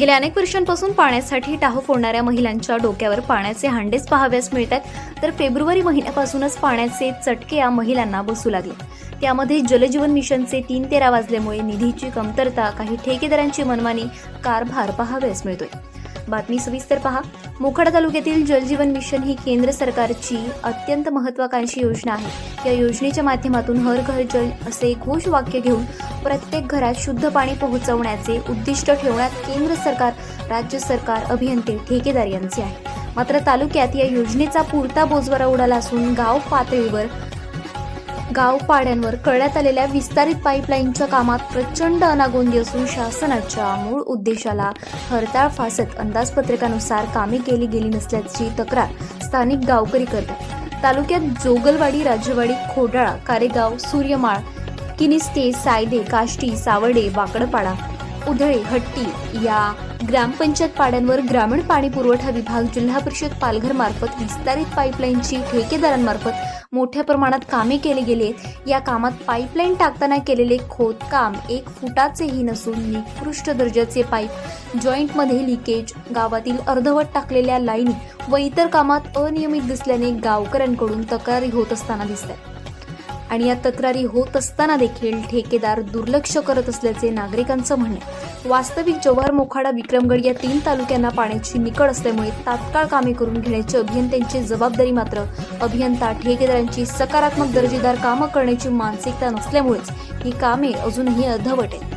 गेल्या अनेक वर्षांपासून पाण्यासाठी टाहो फोडणाऱ्या महिलांच्या डोक्यावर पाण्याचे हांडेच पाहाव्यास मिळतात. तर फेब्रुवारी महिन्यापासूनच पाण्याचे चटके या महिलांना बसू लागले. त्यामध्ये जलजीवन मिशनचे तीन तेरा वाजल्यामुळे निधीची कमतरता काही ठेकेदारांची मनमानी कारभार पाहाव्यास मिळतोय. बातमी सविस्तर पहा. मोखाडा तालुक्यातील जलजीवन मिशन ही केंद्र सरकारची अत्यंत महत्वाकांक्षी योजना आहे. या योजनेच्या माध्यमातून हर घर जल असे घोषवाक्य घेऊन प्रत्येक घरात शुद्ध पाणी पोहोचवण्याचे उद्दिष्ट ठेवण्यात केंद्र सरकार राज्य सरकार अभियंते ठेकेदार यांचे आहे. मात्र तालुक्यात या योजनेचा पुरता बोजवारा उडाला असून गाव पातळीवर गावपाड्यांवर करण्यात आलेल्या विस्तारित पाईपलाईनच्या कामात प्रचंड अनागोंदी असून शासनाच्या मूळ उद्देशाला हरताळ फासत अंदाजपत्रकानुसार कामे केली गेली नसल्याची तक्रार स्थानिक गावकरी करतात. तालुक्यात जोगलवाडी राज्यवाडी खोडाळा कारेगाव सूर्यमाळ किनिस्ते सायदे काष्टी सावडे वाकडपाडा उधळे हट्टी या ग्रामपंचायत पाड्यांवर ग्रामीण पाणी पुरवठा विभाग जिल्हा परिषद पालघर मार्फत विस्तारित पाईपलाईनची ठेकेदारांमार्फत मोठ्या प्रमाणात कामे केली गेले या कामात पाईपलाईन टाकताना केलेले खोदकाम एक फुटाचेही नसून निकृष्ट दर्जाचे पाईप. जॉईंटमध्ये लिकेज गावातील अर्धवट टाकलेल्या लाईनी व इतर कामात अनियमित दिसल्याने गावकऱ्यांकडून तक्रारी होत असताना दिसतात आणि या तक्रारी होत असताना देखील ठेकेदार दुर्लक्ष करत असल्याचे नागरिकांचं म्हणणं. वास्तविक जव्हार मोखाडा विक्रमगड या तीन तालुक्यांना पाण्याची निकड असल्यामुळे तात्काळ कामे करून घेण्याची अभियंत्यांची जबाबदारी मात्र अभियंता ठेकेदारांची सकारात्मक दर्जेदार कामं करण्याची मानसिकता नसल्यामुळेच ही कामे अजूनही अर्धवट आहेत.